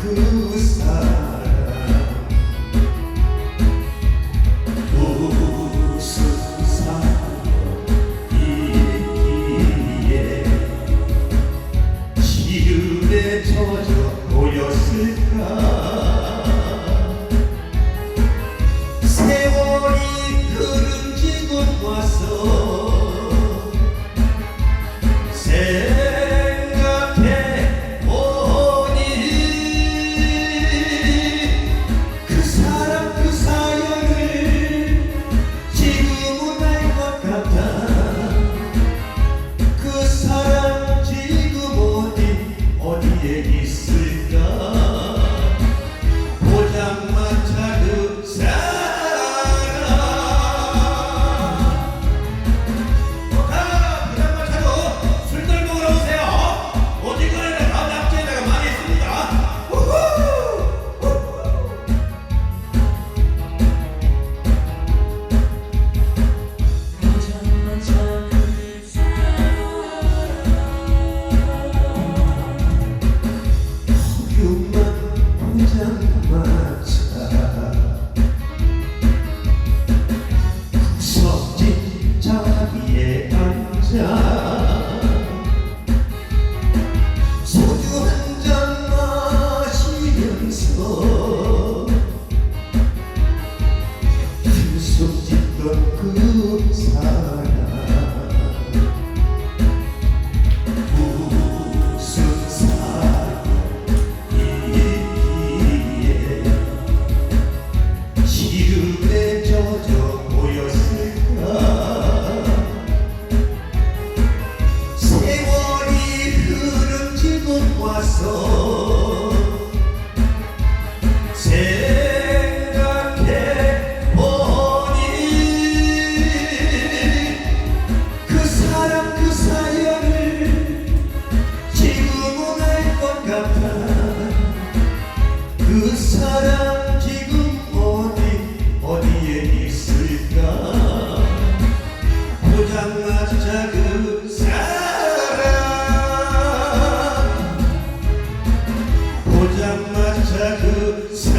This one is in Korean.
그 사람 무슨 사람이기에 지음에 젖어 보였을까 소주 한 잔 마시면서 한숨 짓던 그 사랑 무슨 사이 에 시름에 젖어 보였어 사랑 지금 어디 어디에 있을까? 고장난 작은 사랑. 고장난 작은 사랑